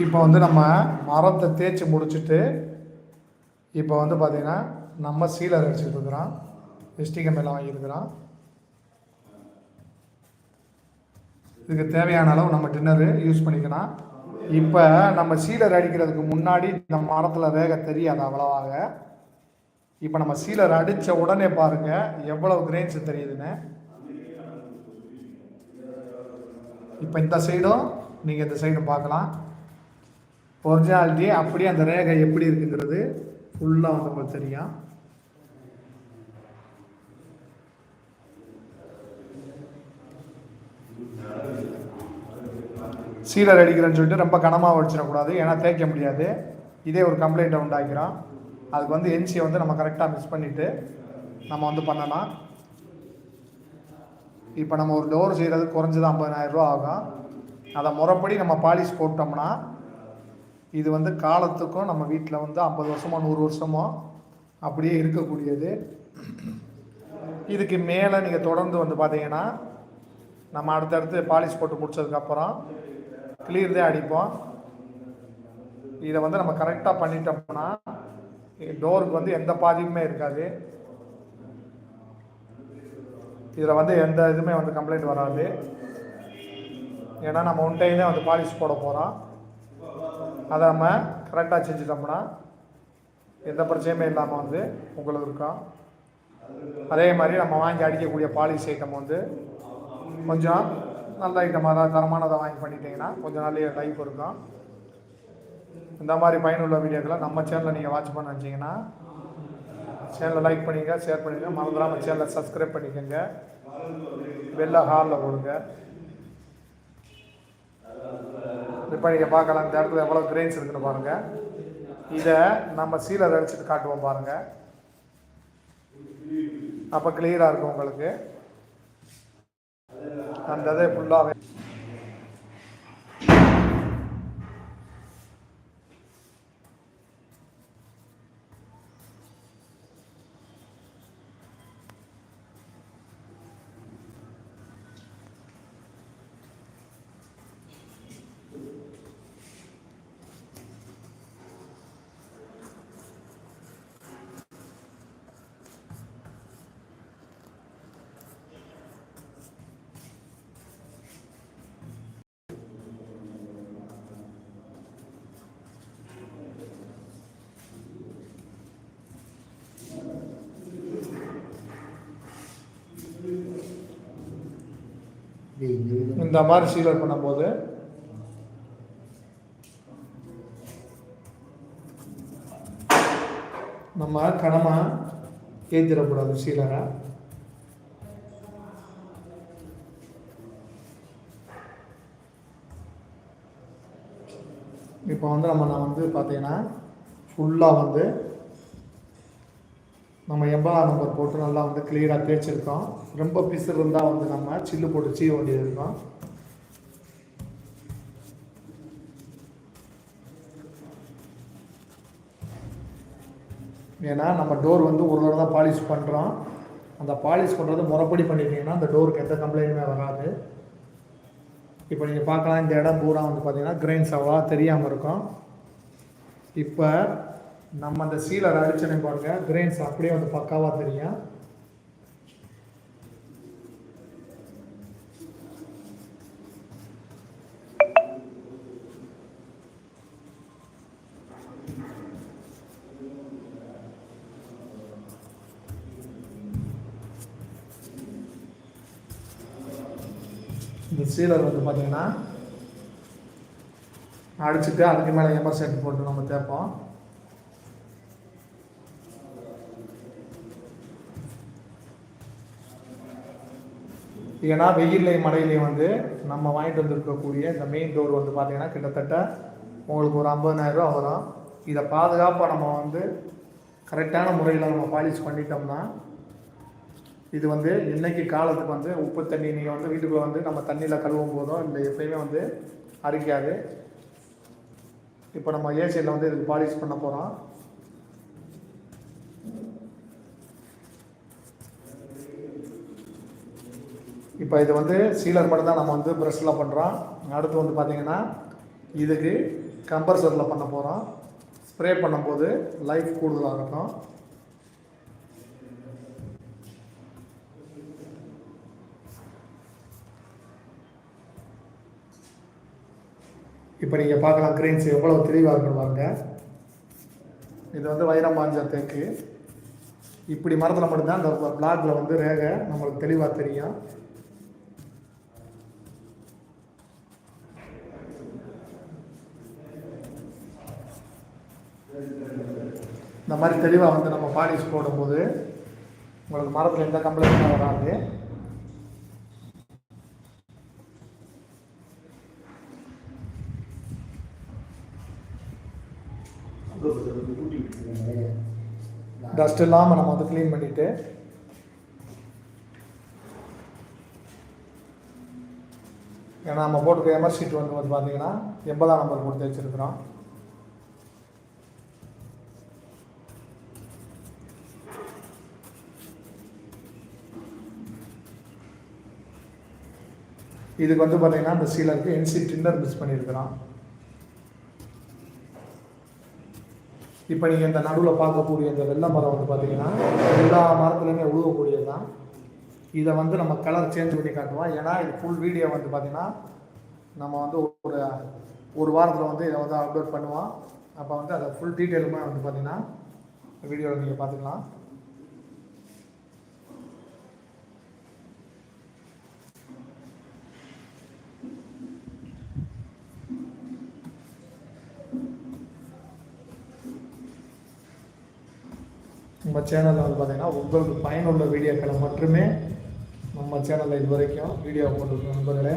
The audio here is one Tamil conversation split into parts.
இப்போ வந்து நம்ம மரத்தை தேய்ச்சி முடிச்சுட்டு இப்போ வந்து பார்த்திங்கன்னா நம்ம சீலர் அடிச்சுட்டு இருக்கிறோம் எஸ்டி எல்லாம் வாங்கியிருக்கிறோம் இதுக்கு தேவையான அளவு நம்ம டின்னரு யூஸ் பண்ணிக்கலாம். இப்போ நம்ம சீலர் அடிக்கிறதுக்கு முன்னாடி இந்த மரத்தில் வேக தெரியாது அவ்வளவாக. இப்போ நம்ம சீலர் அடித்த உடனே பாருங்கள் எவ்வளவு கிரெயின்ஸ் தெரியுதுன்னு. இப்போ இந்த சைடும் நீங்கள் இந்த சைடும் பார்க்கலாம். ஒரிஜினாலிட்டி அப்படியே அந்த ரேகை எப்படி இருக்குங்கிறது ஃபுல்லாக வந்து உங்களுக்கு தெரியும். சீலர் அடிக்கிறேன்னு சொல்லிட்டு ரொம்ப கனமாக வச்சிடக்கூடாது ஏன்னா தேய்க்க முடியாது. இதே ஒரு கம்ப்ளைண்ட்டை உண்டாக்கிறோம் அதுக்கு வந்து என்சியை வந்து நம்ம கரெக்டாக மிஸ் பண்ணிவிட்டு நம்ம வந்து பண்ணலாம். இப்போ நம்ம ஒரு டோர் செய்கிறது குறைஞ்சது ஐம்பதனாயிரரூவா ஆகும். அதை முறைப்படி நம்ம பாலிஷ் போட்டோம்னா இது வந்து காலத்துக்கும் நம்ம வீட்டில் வந்து ஐம்பது வருஷமோ நூறு வருஷமோ அப்படியே இருக்கக்கூடியது. இதுக்கு மேலே நீங்கள் தொடர்ந்து வந்து பார்த்தீங்கன்னா நம்ம அடுத்தடுத்து பாலிஷ் போட்டு முடிச்சதுக்கப்புறம் கிளியர் தான் அடிப்போம். இதை வந்து நம்ம கரெக்டாக பண்ணிட்டோம்னா டோருக்கு வந்து எந்த பாதிப்புமே இருக்காது. இதில் வந்து எந்த இதுவுமே வந்து கம்ப்ளைண்ட் வராது. ஏன்னா நம்ம ஒன் டைம் தான் வந்து பாலிஷ் போட போகிறோம் அதை நம்ம கரெக்டாக செஞ்சுட்டோம்னா எந்த பிரச்சனையுமே இல்லாமல் வந்து உங்களுக்கு இருக்கும் அதே மாதிரி நம்ம வாங்கி அடிக்கக்கூடிய பாலிசி ஐட்டம் வந்து கொஞ்சம் நல்ல ஐட்டமாக தான் தரமானதை வாங்கி பண்ணிட்டீங்கன்னா கொஞ்சம் நல்ல லைஃப் இருக்கும் இந்த மாதிரி பயனுள்ள வீடியோக்களை நம்ம சேனலை நீங்கள் வாட்ச் பண்ண வச்சிங்கன்னா சேனலை லைக் பண்ணிங்க ஷேர் பண்ணிங்க மறந்துடாமல் சேனலை சப்ஸ்கிரைப் பண்ணிக்கோங்க. வெளில ஹாலில் கொடுங்க இப்போ நீங்கள் பார்க்கலாம். இந்த இடத்துல எவ்வளோ கிரெயின்ஸ் இருக்குன்னு பாருங்கள் இதை நம்ம சீலர் அடிச்சுட்டு காட்டுவோம் பாருங்கள் அப்போ கிளியராக இருக்கும் உங்களுக்கு. அந்த இதை ஃபுல்லாகவே இந்த மாதிரி சீலர் பண்ணும்போது நம்ம கனமாக ஏற்றிடக்கூடாது சீலரை இப்போ வந்து நம்ம நான் வந்து பார்த்தீங்கன்னா ஃபுல்லாக வந்து நம்ம எண்பதாம் நம்பர் போட்டு நல்லா வந்து கிளியராக தேய்ச்சிருக்கோம். ரொம்ப பிசு இருந்தால் வந்து நம்ம சில்லு போட்டு சீவ வேண்டியது இருக்கும். ஏன்னா நம்ம டோர் வந்து ஒரு தடவை தான் பாலிஷ் பண்ணுறோம் அந்த பாலிஷ் பண்ணுறது முறைப்படி பண்ணிட்டீங்கன்னா அந்த டோருக்கு எந்த கம்ப்ளைண்ட்டுமே வராது. இப்போ நீங்கள் பார்க்கலாம் இந்த இடம் பூரா வந்து பார்த்தீங்கன்னா கிரெயின்ஸ் அவ்வளோ தெரியாமல் இருக்கும். இப்போ நம்ம அந்த சீலர் அடிச்சனே பாருங்க. கிரெயின்ஸ் அப்படியே வந்து பக்காவாக தெரியும். இந்த சீலர் வந்து பார்த்தீங்கன்னா அடிச்சுட்டு அதுக்கு மேலே எமர் செட் போட்டு நம்ம தேய்ப்போம். ஏன்னா வெயில்லையும் மழையிலையும் வந்து நம்ம வாங்கிட்டு வந்திருக்கக்கூடிய இந்த மெயின் டோர் வந்து பார்த்தீங்கன்னா கிட்டத்தட்ட உங்களுக்கு ஒரு 50000 ரூபா வரும். இதை பாதுகாப்பாக நம்ம வந்து கரெக்டான முறையில் நம்ம பாலிஷ் பண்ணிட்டோம்னா இது வந்து இன்னைக்கு காலத்துக்கு வந்து உப்பு தண்ணி நீங்கள் வந்து வீட்டுக்குள்ளே வந்து நம்ம தண்ணியில் கழுவும் போதும். இல்லை எப்பயுமே வந்து அரிக்காது. இப்போ நம்ம ஏசியில் வந்து இதுக்கு பாலிஷ் பண்ண போகிறோம் இப்போ இது வந்து சீலர் மட்டும் தான் நம்ம வந்து ப்ரெஷ்ஷில் பண்ணுறோம் அடுத்து வந்து பார்த்தீங்கன்னா இதுக்கு கம்பர்சரில் பண்ண போகிறோம் ஸ்ப்ரே பண்ணும்போது லைஃப் கூடுதலாக இருக்கும் இப்போ நீங்கள் பார்க்கலாம் க்ரீன்ஸ் எவ்வளோ தெளிவாக இருக்குன்னு பாருங்க. இது வந்து வைரம் பாஞ்ச தேக்கு. இப்படி மரத்தில் மட்டும்தான் அந்த பிளாக்ல வந்து ரேகை நம்மளுக்கு தெளிவாக தெரியும். இந்த மாதிரி தெளிவாக வந்து நம்ம பாலிஷ் போடும்போது உங்களுக்கு மரத்தில் எந்த கம்ப்ளைண்ட்டும் வராது. டஸ்ட் இல்லாமல் நம்ம வந்து க்ளீன் பண்ணிவிட்டு ஏன்னா நம்ம போட்டுக்க எமர் ஷீட் வந்து வந்து பார்த்தீங்கன்னா எண்பதாம் நம்பர் கொடுத்து வச்சுருக்குறோம். இதுக்கு வந்து பார்த்தீங்கன்னா இந்த சீலருக்கு என்சி டின்னர் மிஸ் பண்ணியிருக்கிறான். இப்போ நீங்கள் இந்த நடுவில் பார்க்கக்கூடிய இந்த வெள்ளை மரம் வந்து பார்த்தீங்கன்னா எல்லா மரத்துலையுமே உழுவக்கூடியது தான் இதை வந்து நம்ம கலர் சேஞ்ச் பண்ணி காட்டுவோம். ஏன்னா இது ஃபுல் வீடியோ வந்து பார்த்தீங்கன்னா நம்ம வந்து ஒரு ஒரு வாரத்தில் வந்து இதை வந்து அப்லோட் பண்ணுவோம். அப்போ வந்து அதை ஃபுல் டீட்டெயிலுமே வந்து பார்த்தீங்கன்னா வீடியோவில் நீங்கள் பார்த்துக்கலாம் நம்ம சேனலில் வந்து பார்த்தீங்கன்னா உங்களுக்கு பயனுள்ள வீடியோக்களை மட்டுமே நம்ம சேனலில் இது வரைக்கும் வீடியோ போட்டிருக்கோம். நண்பர்களே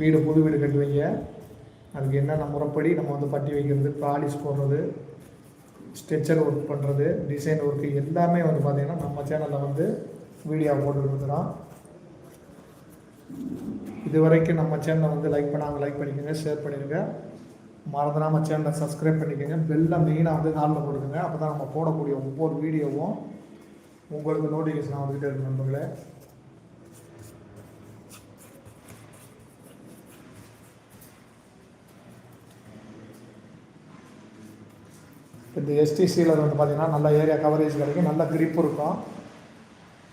வீடு புது வீடு கட்டுவீங்க. அதுக்கு என்னென்ன முறைப்படி நம்ம வந்து பட்டி வைக்கிறது பாலிஷ் போடுறது ஸ்ட்ரெச்சர் ஒர்க் பண்ணுறது டிசைன் ஒர்க்கு எல்லாமே வந்து பார்த்திங்கன்னா நம்ம சேனலில் வந்து வீடியோ போட்டுருக்குறோம். இது வரைக்கும் நம்ம சேனலை வந்து லைக் பண்ணாங்க லைக் பண்ணிக்கோங்க ஷேர் பண்ணிடுங்க மறந்துடாமல் சேனலை சப்ஸ்கிரைப் பண்ணிக்கோங்க. பெல்லை மெயினாக வந்து காலில் போடுங்க அப்போ தான் நம்ம போடக்கூடிய ஒவ்வொரு வீடியோவும் உங்களுக்கு நோட்டிஃபிகேஷன் வந்துக்கிட்டே இருக்கும் நண்பர்களே. இந்த எஸ்டி சீலர் வந்து பார்த்திங்கன்னா நல்ல ஏரியா கவரேஜ் கிடைக்கும். நல்ல grip இருக்கும்.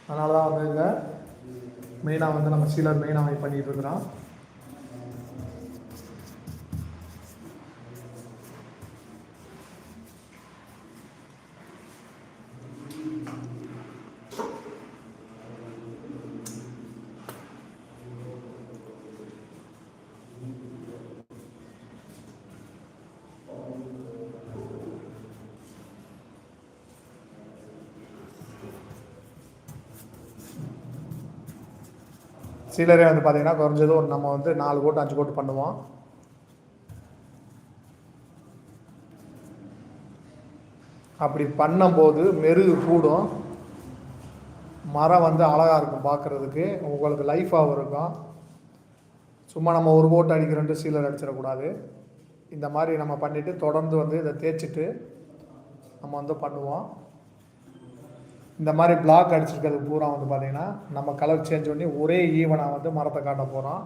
அதனால தான் வந்து இங்கே மெயினாக வந்து நம்ம சீலர் மெயினாக பண்ணிகிட்டு இருக்கிறோம். சீலரே வந்து பார்த்தீங்கன்னா குறைஞ்சது ஒரு நம்ம வந்து நாலு கோட்டு அஞ்சு கோட்டு பண்ணுவோம். அப்படி பண்ணும்போது மெருகு கூடும். மரம் வந்து அழகாக இருக்கும் பார்க்குறதுக்கு உங்களுக்கு லைஃபாகவும் இருக்கும். சும்மா நம்ம ஒரு கோட்டு அடிக்கிறோன்ட்டு சீலர் அடிச்சிடக்கூடாது. இந்த மாதிரி நம்ம பண்ணிவிட்டு தொடர்ந்து வந்து இதை தேய்ச்சிட்டு நம்ம வந்து பண்ணுவோம். இந்த மாதிரி பிளாக் அடிச்சிருக்கிறது பூரா வந்து பார்த்தீங்கன்னா நம்ம கலர் சேஞ்ச் பண்ணி ஒரே ஈவனாக வந்து மரத்தை காட்ட போகிறோம்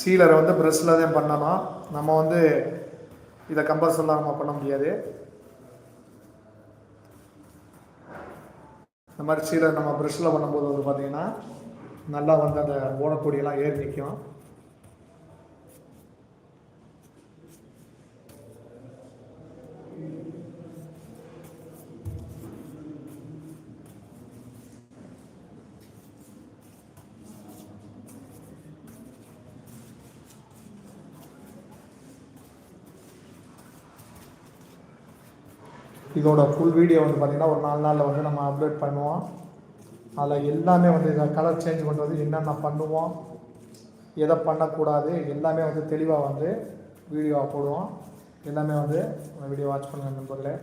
சீலரை வந்து ப்ரெஷ்ஷில் தான் பண்ணணும் நம்ம வந்து இதை கம்பல்சரிலாம் நம்ம பண்ண முடியாது. இந்த மாதிரி சீலை நம்ம ப்ரெஷ்ஷில் பண்ணும்போது வந்து பார்த்திங்கன்னா நல்லா வந்து அந்த ஓடக்கூடியெல்லாம் ஏறி நிற்கும். இதோட ஃபுல் வீடியோ வந்து பார்த்திங்கன்னா ஒரு நாலு நாளில் வந்து நம்ம அப்லோட் பண்ணுவோம். அதில் எல்லாமே வந்து இதை கலர் சேஞ்ச் பண்ணுறது என்னென்ன பண்ணுவோம் எதை பண்ணக்கூடாது எல்லாமே வந்து தெளிவாக வந்து வீடியோவாக போடுவோம். எல்லாமே வந்து வீடியோ வாட்ச் பண்ணுங்கள் நண்பர்களே.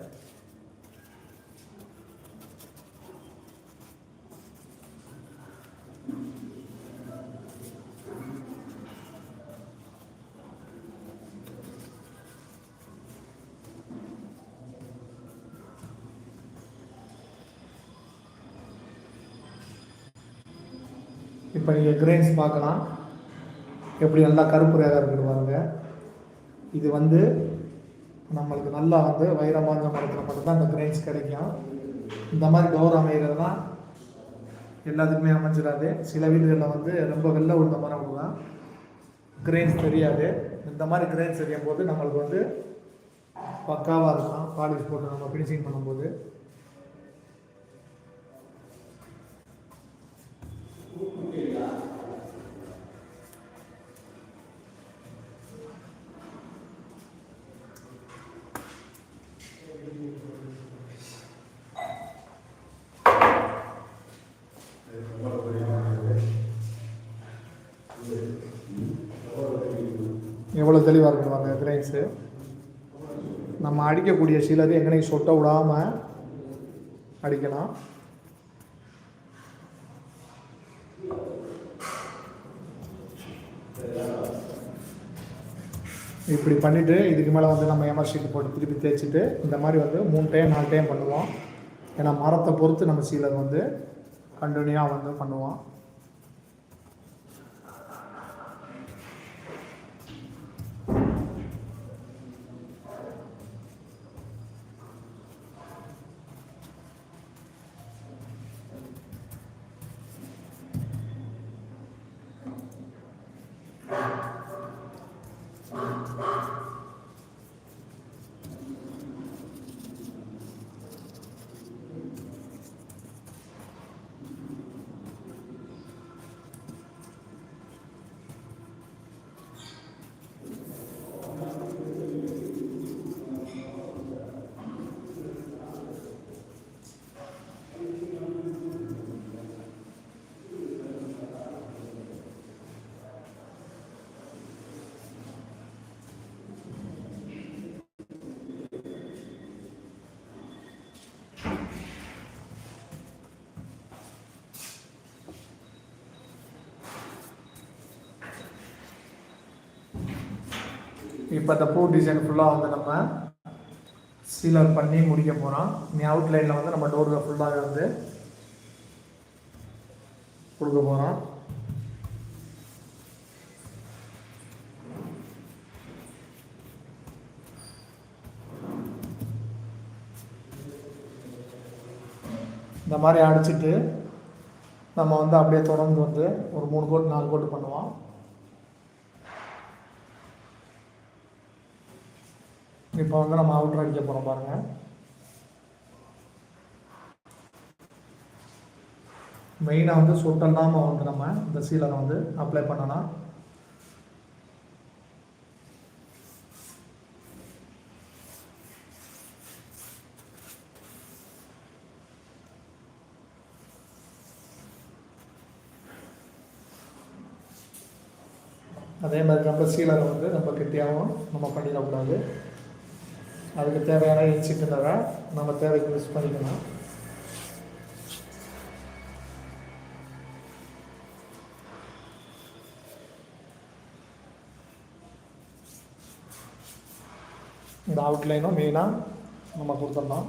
இப்போ நீங்கள் கிரெயின்ஸ் பார்க்கலாம். எப்படி நல்லா கருப்பு ரேகா இருக்குது பாருங்க. இது வந்து நம்மளுக்கு நல்லா வந்து வைரமாஞ்ச மரத்தில் மட்டும்தான் இந்த கிரெயின்ஸ் கிடைக்கும். இந்த மாதிரி டோர் அமைகிறதுலாம் எல்லாத்துக்குமே அமைஞ்சிடாது. சில வீடுகளில் வந்து ரொம்ப வெள்ளை உள்ள மரம் தான் கிரெயின்ஸ் தெரியாது. இந்த மாதிரி கிரெயின்ஸ் தெரியும் போது நம்மளுக்கு வந்து பக்காவாக இருக்கும். பாலிஷ் போட்டு நம்ம ஃபினிஷிங் பண்ணும்போது எவ்வளோ தெளிவாக இருக்கணும் பாருங்க கிரைன்ஸு நம்ம அடிக்கக்கூடிய சிலது எங்கனையும் சொட்ட விடாமல் அடிக்கலாம். இப்படி பண்ணிவிட்டு இதுக்கு மேலே வந்து நம்ம எமர் போட்டு திருப்பி தேய்ச்சிட்டு இந்த மாதிரி வந்து மூணு டைம் நாலு டைம் பண்ணுவோம். ஏன்னா மரத்தை பொறுத்து நம்ம சீலர் வந்து கண்டினியூவாக வந்து பண்ணுவோம். இப்போ இந்த பூ டிசைன் ஃபுல்லாக வந்து நம்ம சீலர் பண்ணி முடிக்க போகிறோம் இனி அவுட்லைனில் வந்து நம்ம டோரில் ஃபுல்லாக வந்து கொடுக்க போகிறோம் இந்த மாதிரி அடிச்சுட்டு நம்ம வந்து அப்படியே தொடர்ந்து வந்து ஒரு மூணு கோட்டு நாலு கோட்டு பண்ணுவோம். இப்போ வந்து நம்ம அவுட்ரு அடிக்க போகிறோம் பாருங்கள் மெயினாக வந்து சொட்டு வந்து நம்ம இந்த சீலரை வந்து அப்ளை பண்ணலாம். அதே மாதிரி நம்ம சீலரை வந்து நம்ம கெட்டியாகவும் நம்ம பண்ணிடக்கூடாது. அதுக்கு தேவையான இன்சிட்டுனரை நம்ம தேவைக்கு யூஸ் பண்ணிக்கலாம் இந்த அவுட்லைனும் மெயினாக நம்ம கொடுத்துடலாம்.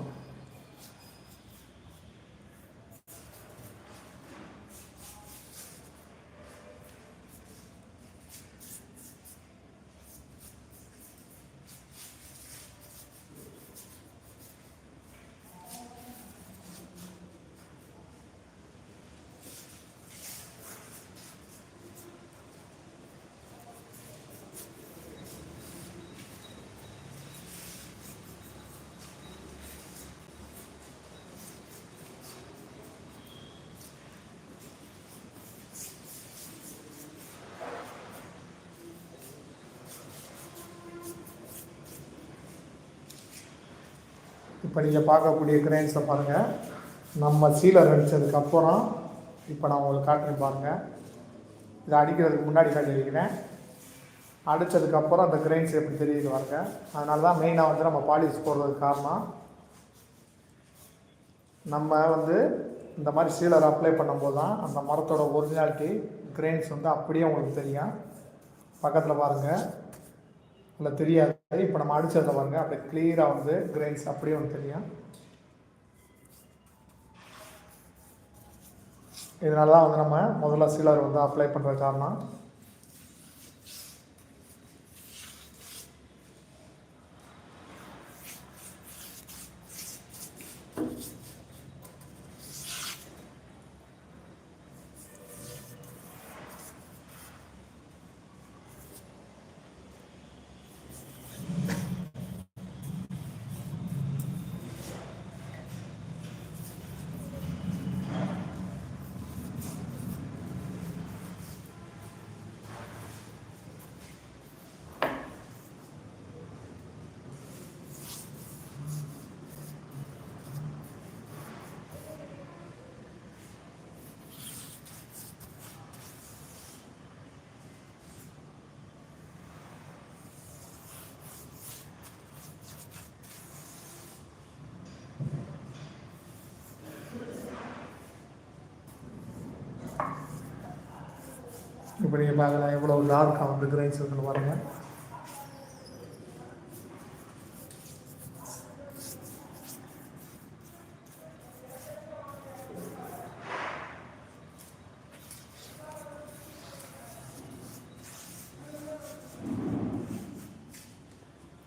இப்போ நீங்கள் பார்க்கக்கூடிய கிரெயின்ஸை பாருங்கள். நம்ம சீலர் அடித்ததுக்கப்புறம் இப்போ நான் உங்களுக்கு காட்டுறேன் பாருங்கள். இதை அடிக்கிறதுக்கு முன்னாடி காட்டியிருக்கிறேன். அடித்ததுக்கப்புறம் அந்த கிரெயின்ஸ் எப்படி தெரியுது பாருங்க அதனால தான் மெயினாக வந்து நம்ம பாலிஷ் போடுறதுக்கு காரணம். நம்ம வந்து இந்த மாதிரி சீலர் அப்ளை பண்ணும்போது தான் அந்த மரத்தோட ஒரிஜினாலிட்டி கிரெயின்ஸ் வந்து அப்படியே உங்களுக்கு தெரியும். பக்கத்தில் பாருங்கள். இல்லை தெரியாது. இப்போ நம்ம அடிச்சதில் பாருங்க. அப்படியே கிளியராக வந்து கிரெயின்ஸ் அப்படியே வந்து தெரியும் இதனால தான் வந்து நம்ம முதல்ல சீலர் வந்து அப்ளை பண்ணுற காரணம் இப்போ நீங்கள் பார்க்கலாம் எவ்வளோ டார்க்காக வந்து கிரைன்ஸ் இருக்குன்னு பாருங்கள்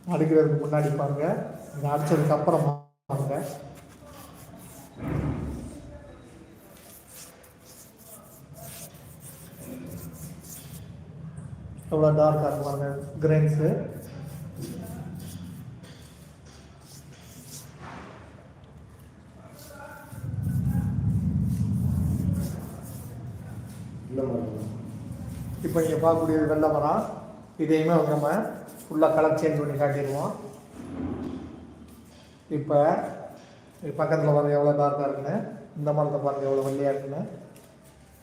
அடிக்கிறதுக்கு முன்னாடி பாருங்கள் நீங்கள் அடிச்சதுக்கு அப்புறம் பாருங்க. எவ்வளோ டார்க்காக இருக்கு பாருங்க கிரைன்ஸு இப்போ நீங்கள் பார்க்கக்கூடியது வெள்ளை மரம். இதையுமே வந்து நம்ம ஃபுல்லாக கலர் சேஞ்ச் பண்ணி காட்டிடுவோம். இப்போ பக்கத்தில் பாருங்க எவ்வளோ டார்க்காக இருக்குன்னு. இந்த மரத்தை பாருங்க எவ்வளோ வெள்ளையாக இருக்குன்னு.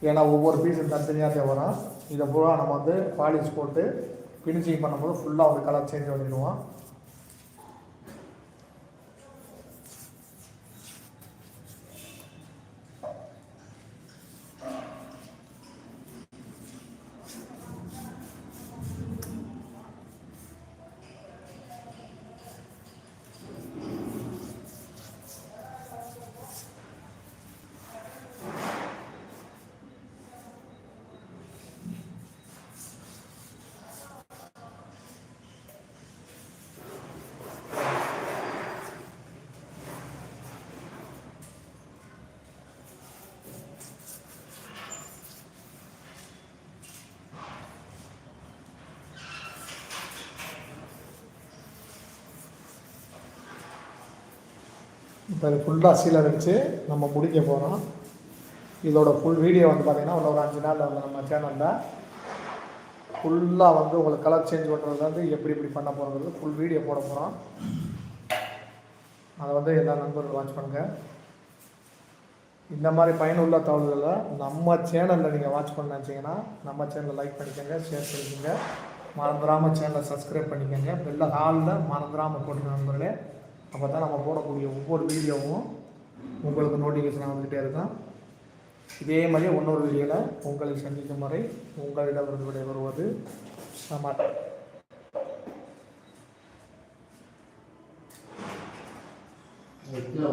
ஏன்னா ஒவ்வொரு பீஸும் தனித்தனியாக தேவை இதை பூரா நம்ம வந்து பாலிஷ் போட்டு ஃபினிஷிங் பண்ணும்போது ஃபுல்லாக ஒரு கலர் சேஞ்ச் பண்ணிடுவோம். இப்போ ஃபுல்லாக சீலர் வச்சு நம்ம முடிக்க போகிறோம் இதோட ஃபுல் வீடியோ வந்து பார்த்தீங்கன்னா ஒரு அஞ்சு நாளில் வந்து நம்ம சேனலில் ஃபுல்லாக வந்து உங்களுக்கு கலர் சேஞ்ச் பண்ணுறது வந்து எப்படி எப்படி பண்ண போகிறது ஃபுல் வீடியோ போட போகிறோம் அதை வந்து எல்லா நண்பர்களும் வாட்ச் பண்ணுங்கள் இந்த மாதிரி பயனுள்ள தகவல்களை நம்ம சேனலில் நீங்கள் வாட்ச் பண்ண நினச்சிங்கன்னா நம்ம சேனலில் லைக் பண்ணிக்கோங்க ஷேர் பண்ணிக்கோங்க. மறந்துடாமல் சேனலை சப்ஸ்கிரைப் பண்ணிக்கோங்க. பெல்ல ஹாலில் மறந்துடாமல் போட்டுருங்க நண்பர்களே. அப்போ தான் நம்ம போடக்கூடிய ஒவ்வொரு வீடியோவும் உங்களுக்கு நோட்டிஃபிகேஷன் வந்துகிட்டே இருக்கும். இதே மாதிரி இன்னொரு வீடியோவில் உங்களை சந்திக்கும் வரை உங்களிடம் விடைபெறுவது சமாட் வைக்கல